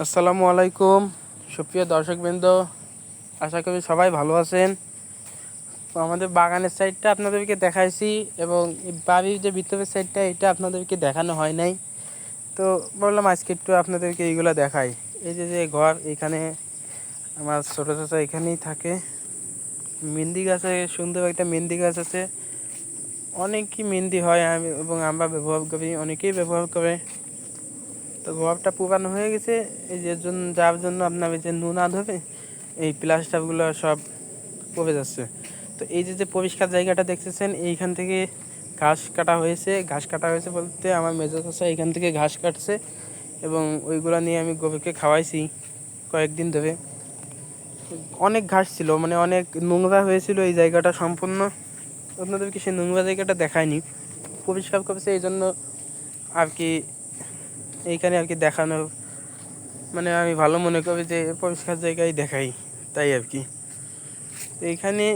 আসসালামু আলাইকুম। সুপ্রিয় দর্শকবৃন্দ, আশা করি সবাই ভালো আছেন। আমাদের বাগানের সাইডটা আপনাদেরকে দেখাইছি এবং বাড়ির যে ভিতরের সাইডটা এটা আপনাদেরকে দেখানো হয় নাই। তো বললাম আজকে একটু আপনাদেরকে এইগুলো দেখাই। এই যে যে ঘর, এখানে আমার ছোটো চাচা এখানেই থাকে। মেহেন্দি গাছে সুন্দর একটা মেহেন্দি গাছ আছে। অনেকই মেহেন্দি হয় আমি এবং আমরা ব্যবহার করি, অনেকেই ব্যবহার করে। তো গোলাপটা পুরানো হয়ে গেছে। এই যে জন্য যার জন্য আপনার এই যে নুনা ধরে এই প্লাস্টারগুলো সব পড়ে যাচ্ছে। তো এই যে যে পরিষ্কার জায়গাটা দেখতেছেন, এইখান থেকে ঘাস কাটা হয়েছে। ঘাস কাটা হয়েছে বলতে আমার মেজো চাষা এইখান থেকে ঘাস কাটছে এবং ওইগুলো নিয়ে আমি গরুকে খাওয়াইছি কয়েকদিন ধরে। অনেক ঘাস ছিল মানে অনেক নোংরা হয়েছিল এই জায়গাটা সম্পূর্ণ। আপনাদেরকে সেই নোংরা জায়গাটা দেখায়নি। পরিষ্কার করেছে এই জন্য আর কি এইখানে আর কি দেখানো মানে আমি ভালো মনে করি যে পরিষ্কার জায়গায় দেখাই, তাই আর কি। এইখানে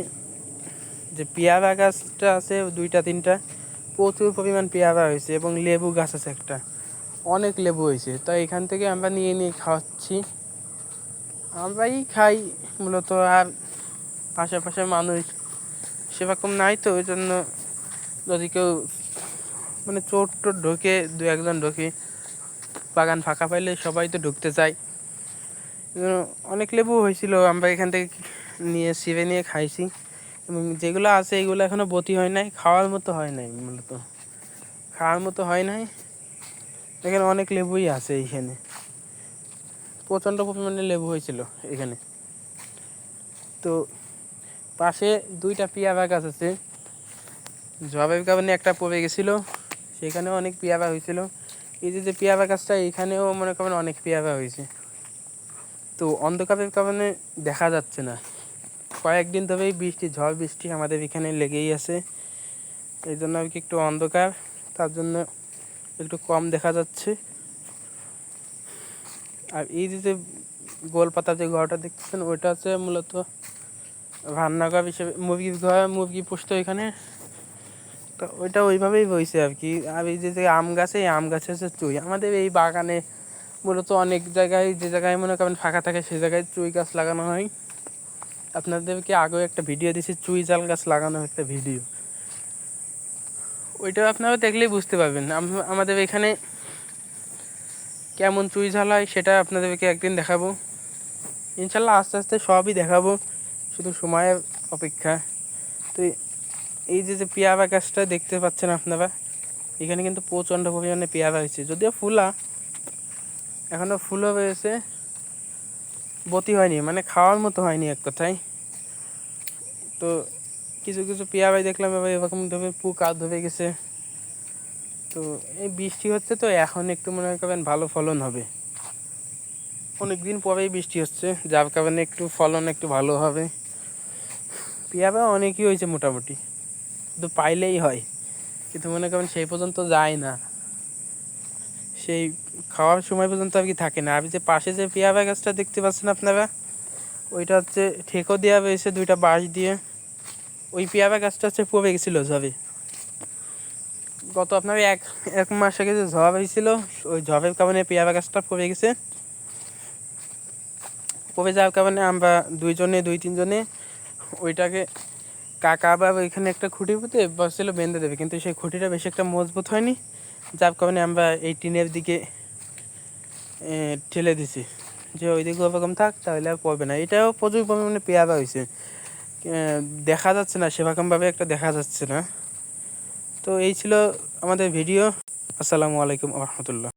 যে পেয়ারা গাছটা আছে, দুইটা, তিনটা, প্রচুর পরিমাণ পেয়ারা হয়েছে এবং লেবু গাছ আছে একটা, অনেক লেবু হয়েছে। তাই এখান থেকে আমরা নিয়ে নিয়ে খাওয়াচ্ছি। আমরাই খাই মূলত, আর আশেপাশে মানুষ সেরকম নাই তো, ওই জন্য যদি কেউ মানে চোট টোট ঢোকে দু একজন ঢোকে বাগান ফাঁকা পাইলে সবাই তো ঢুকতে চায়। অনেক লেবু হয়েছিল, আমরা এখান থেকে নিয়ে ছিঁড়ে নিয়ে খাইছি। এবং যেগুলো আছে এগুলো এখনও বতি হয় নাই, খাওয়ার মতো হয় নাই মূলত। খাওয়ার মতো হয় নাই। এখানে অনেক লেবুই আছে এইখানে। প্রচণ্ড পরিমাণে লেবু হয়েছিল এখানে। তো পাশে দুইটা পেয়ারা গাছ আছে। জবের কারণে একটা পড়ে গেছিল সেখানে অনেক পেয়ারা হয়েছিল। এই যে পেয়ারা গাছটা, এখানেও মনে করেন অনেক পেয়ারা হয়েছে। তো অন্ধকারের কারণে দেখা যাচ্ছে না। কয়েকদিন ধরেই বৃষ্টি, ঝড় বৃষ্টি আমাদের এখানে লেগেই আছে। এই জন্য আর কি একটু অন্ধকার, তার জন্য একটু কম দেখা যাচ্ছে। আর এই যে যে গোলপাতা যে ঘরটা দেখতেছেন, ওইটা হচ্ছে মূলত রান্নাঘর হিসেবে, মুরগির ঘর, মুরগি পুষতো এখানে। তো ওইটা ওইভাবেই বইছে আর কি। আর এই যে আম গাছে, এই আম গাছে হচ্ছে চুই। আমাদের এই বাগানে মূলত অনেক জায়গায়, যে জায়গায় মনে করেন ফাঁকা থাকে সেই জায়গায় চুই গাছ লাগানো হয়। আপনাদেরকে আগেও একটা ভিডিও দিয়েছি, চুই জাল গাছ লাগানো একটা ভিডিও। ওইটা আপনারা দেখলেই বুঝতে পারবেন। আমাদের এখানে কেমন চুই ঝাল হয় সেটা আপনাদেরকে একদিন দেখাবো। ইনশাল্লাহ আস্তে আস্তে সবই দেখাবো। শুধু সময়ের অপেক্ষা। এই যে যে পেয়ারা গাছটা দেখতে পাচ্ছেন আপনারা, এখানে কিন্তু প্রচণ্ড পরিমাণে পেয়ারা হয়েছে। যদিও ফুলা এখনও ফুলও রয়েছে বতি হয়নি মানে খাওয়ার মতো হয়নি এক কথায়। তো কিছু কিছু পেয়ারাই দেখলাম, এবার এরকম ধরে পোকা ধরে গেছে। তো এই বৃষ্টি হচ্ছে তো, এখন একটু মনে করেন ভালো ফলন হবে। অনেক দিন পরেই বৃষ্টি হচ্ছে, যার কারণে একটু ফলন একটু ভালো হবে। পেয়ারা অনেকই হয়েছে মোটামুটি। শুধু পাইলেই হয়। কিন্তু মনে করেন সেই পর্যন্ত যায় না। সেই খাওয়ার সময় পর্যন্ত আর কি থাকে না। আর যে পাশে যে পেয়ারা গাছটা দেখতে পাচ্ছেন আপনারা, ওইটা হচ্ছে ঠেকো দেওয়া রয়েছে দুইটা বাঁশ দিয়ে। ওই পেয়ারা গাছটা হচ্ছে পড়ে গেছিল ঝবে। গত আপনার এক এক মাস আগে যে ঝড় হয়েছিল, ওই ঝড়ের কারণে পেয়ারা গাছটা পড়ে গেছে। পড়ে যাওয়ার কারণে আমরা দুইজনে, দুই তিনজনে ওইটাকে কাকা আবার ওইখানে একটা খুঁটি পুঁতে বসছিল, বেঁধে দেবে। কিন্তু সেই খুঁটিটা বেশি একটা মজবুত হয়নি, যার কারণে আমরা এই টিনের দিকে ঠেলে দিছি। যে ওই দিকে ওরকম থাক, তাহলে আর পড়বে না। এটাও প্রচুর পরিমাণে পেয়ারা হয়েছে। দেখা যাচ্ছে না, সেরকমভাবে একটা দেখা যাচ্ছে না। তো এই ছিল আমাদের ভিডিও। আসসালামু আলাইকুম রহমতুল্লাহ।